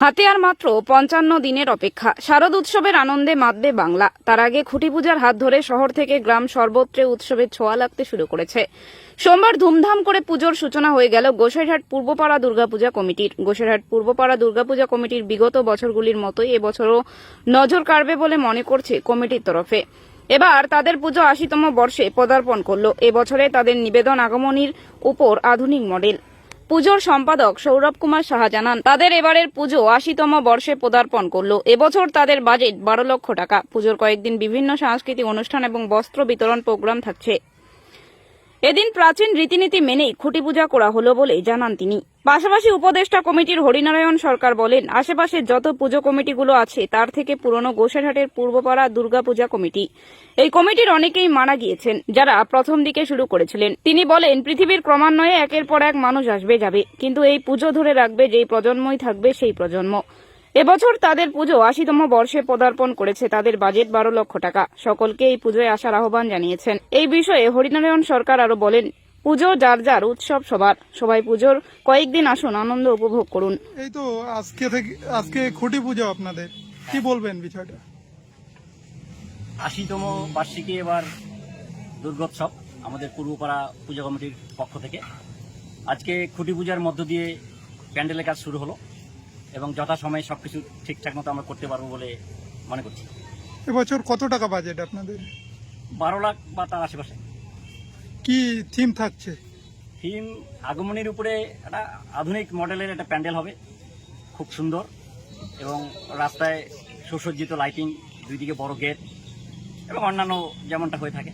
হাতে আর মাত্র পঞ্চান্ন দিনের অপেক্ষা। শারদ উৎসবের আনন্দে মাতবে বাংলা। তার আগে খুঁটি পূজার হাত ধরে শহর থেকে গ্রাম সর্বত্রে উৎসবের ছোঁয়া লাগতে শুরু করেছে। সোমবার ধুমধাম করে পুজোর সূচনা হয়ে গেল গোসাইরহাট পূর্বপাড়া দুর্গাপূজা কমিটির। গোসাইরহাট পূর্বপাড়া দুর্গাপূজা কমিটির বিগত বছরগুলির মতোই এবছরও নজর কাড়বে বলে মনে করছে কমিটির তরফে। এবার তাদের পুজো আশিতম বর্ষে পদার্পণ করল। এবছরে তাদের নিবেদন আগমনীর উপর আধুনিক মডেল। পুজোর সম্পাদক সৌরভ কুমার সাহা জানান, তাদের এবারের পুজো আশিতম বর্ষে পদার্পণ করল। এবছর তাদের বাজেট বারো লক্ষ টাকা। পুজোর কয়েকদিন বিভিন্ন সাংস্কৃতিক অনুষ্ঠান এবং বস্ত্র বিতরণ প্রোগ্রাম থাকছে। এদিন প্রাচীন রীতিনীতি মেনেই খুঁটি পূজা করা হলো বলে জানান তিনি। পাশাপাশি উপদেষ্টা কমিটির হরিনারায়ণ সরকার বলেন, আশেপাশে যত পুজো কমিটিগুলো আছে, তার থেকে পুরনো গোসাইরহাটের পূর্বপাড়া দুর্গাপূজা কমিটি। এই কমিটির অনেকেই মারা গিয়েছেন, যারা প্রথম দিকে শুরু করেছিলেন। তিনি বলেন, পৃথিবীর ক্রমান্বয়ে একের পর এক মানুষ আসবে, যাবে। কিন্তু এই পুজো ধরে রাখবে, যেই প্রজন্মই থাকবে, সেই প্রজন্ম। এবছর তাদের পুজো আশিতম বর্ষে পদার্পণ করেছে, তাদের বাজেট বারো লক্ষ টাকা। সকলকে এই পুজোয় আসার আহ্বান জানিয়েছেন। এই বিষয়ে হরিনারায়ণ সরকার আরও বলেন পুজো যার যার উৎসব সবার সবাই পুজোর কয়েকদিন আসুন আনন্দ উপভোগ করুন। এই তো আজকে থেকে আজকে খুঁটি পুজো আপনাদের। কি বলবেন বিষয়টা? আশিতম বার্ষিকী এবার দুর্গোৎসব আমাদের পূর্বপাড়া পূজা কমিটির পক্ষ থেকে। আজকে খুঁটি পূজার মধ্য দিয়ে প্যান্ডেলের কাজ শুরু হলো এবং যথাসময়ে সব কিছু ঠিকঠাক মতো আমরা করতে পারব বলে মনে করছি। এবছর কত টাকা বাজেট আপনাদের? বারো লাখ বা তার আশেপাশে। কি থিম থাকছে? থিম আগমনীর উপরে একটা আধুনিক মডেলের একটা প্যান্ডেল হবে খুব সুন্দর এবং রাস্তায় সুসজ্জিত লাইটিং দুইদিকে বড় গেট এবং অন্যান্য যেমনটা হয়ে থাকে।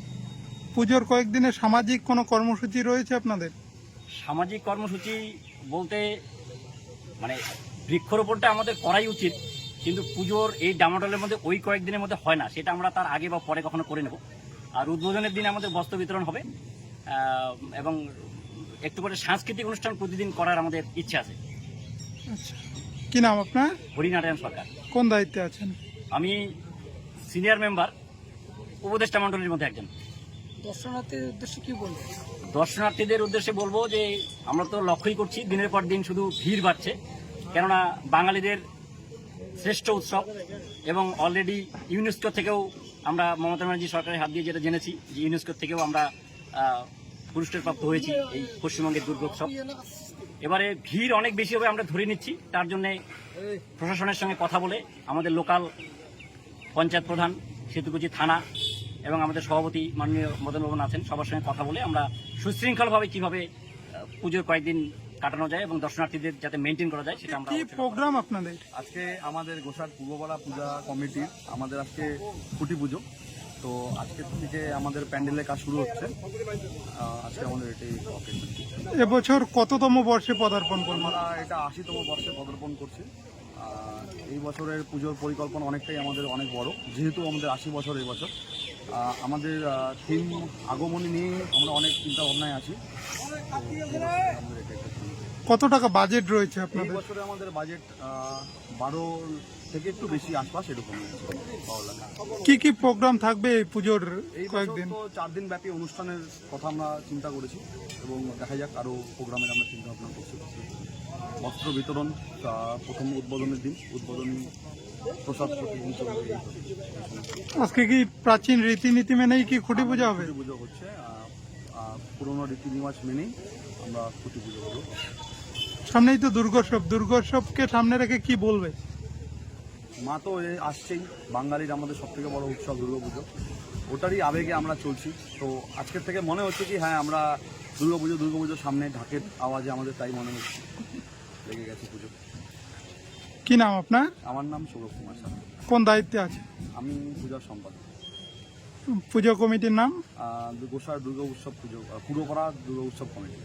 পুজোর কয়েকদিনে সামাজিক কোনো কর্মসূচি রয়েছে আপনাদের? সামাজিক কর্মসূচি বলতে মানে বৃক্ষরোপণটা আমাদের করাই উচিত কিন্তু পুজোর এই ডামাডলের মধ্যে ওই কয়েকদিনের মধ্যে হয় না সেটা আমরা তার আগে বা পরে কখনো করে নেব। আর উদ্বোধনের দিন আমাদের বস্ত্র বিতরণ হবে এবং একটু করে সাংস্কৃতিক অনুষ্ঠান প্রতিদিন করার আমাদের ইচ্ছা আছে। আচ্ছা। কি নাম আপনার? হরিনারায়ণ সরকার। কোন দায়িত্বে আছেন? আমি সিনিয়র মেম্বার উপদেষ্টা মণ্ডলীর মধ্যে একজন। দর্শনার্থীর উদ্দেশ্যে কি বলব? দর্শনার্থীদের উদ্দেশ্যে বলব যে আমরা তো লক্ষ্যই করছি দিনের পর দিন শুধু ভিড় বাড়ছে কেননা বাঙালিদের শ্রেষ্ঠ উৎসব এবং অলরেডি ইউনেস্কো থেকেও আমরা মমতা ব্যানার্জি সরকারের হাত দিয়ে যেটা জেনেছি যে ইউনেস্কো থেকেও আমরা পুরস্কার প্রাপ্ত হয়েছি এই পশ্চিমবঙ্গের দুর্গোৎসব এবারে ভিড় অনেক বেশি হবে আমরা ধরে নিচ্ছি। তার জন্যে প্রশাসনের সঙ্গে কথা বলে আমাদের লোকাল পঞ্চায়েত প্রধান সেতুকুচি থানা এবং আমাদের সভাপতি মাননীয় মদন মোহন আছেন সবার সঙ্গে কথা বলে আমরা সুশৃঙ্খলভাবে কীভাবে পুজোর কয়েকদিন কাটানো যায় এবং দর্শনার্থীদের যাতে মেনটেন করা যায় সেটা আমরা। প্রোগ্রাম আপনাদের? আজকে আমাদের গোসার পূর্বপাড়া পূজা কমিটির আমাদের আজকে খুঁটি পুজো। তো আজকে থেকে আমাদের প্যান্ডেলের কাজ শুরু হচ্ছে। আজকে আমাদের এটাই অকেশন এবছর কততম বর্ষে পদার্পণ করবেন আমরা এটা আশিতম বর্ষে পদার্পণ করছি। এই বছরের পুজোর পরিকল্পনা অনেকটাই আমাদের অনেক বড় যেহেতু আমাদের আশি বছর এই বছর। আমাদের থিম আগমনী নিয়ে আমরা অনেক চিন্তা ভাবনায় আছি কত টাকা বাজেট রয়েছে এই আপনাদের? বছরে আমাদের বাজেট বারো থেকে একটু বেশি আশপাশ এরকম রয়েছে, বারো লাখ। কি কি প্রোগ্রাম থাকবে এই পুজোর এই বছর কয়েকদিন? তো চার দিন ব্যাপী অনুষ্ঠানের কথা আমরা চিন্তা করেছি এবং দেখা যাক আরও প্রোগ্রামের আমরা চিন্তা ভাবনা করছি। বস্ত্র বিতরণ আহ, প্রথম উদ্বোধনের দিন উদ্বোধন প্রসাদ প্রতিদিন চলবে এই আজকে কি প্রাচীন রীতিনীতি মেনেই কি খুঁটি পূজা হবে? পুজো হচ্ছে আহ, পুরনো রীতি রিওয়াজ মেনেই আমরা খুঁটি পুজো করব সামনেই তো দুর্গোৎসব। দুর্গোৎসবকে সামনে রেখে কি বলবে? মা তো আসছেই। বাঙালির আমাদের সব থেকে বড় উৎসব দুর্গাপুজো। ওটারই আবেগে আমরা চলছি। তো আজকের থেকে মনে হচ্ছে কি হ্যাঁ আমরা দুর্গাপুজো দুর্গাপুজোর সামনে ঢাকের আওয়াজে আমাদের তাই মনে হচ্ছে। লেগে গেছে পুজো। কি নাম আপনার? আমার নাম সৌরভ কুমার সাহা। কোন দায়িত্বে আছে? আমি পূজার সম্পাদক। পুজো কমিটির নাম? গোসার দুর্গা উৎসব পুজো পুরোপাড়া দুর্গা উৎসব কমিটি।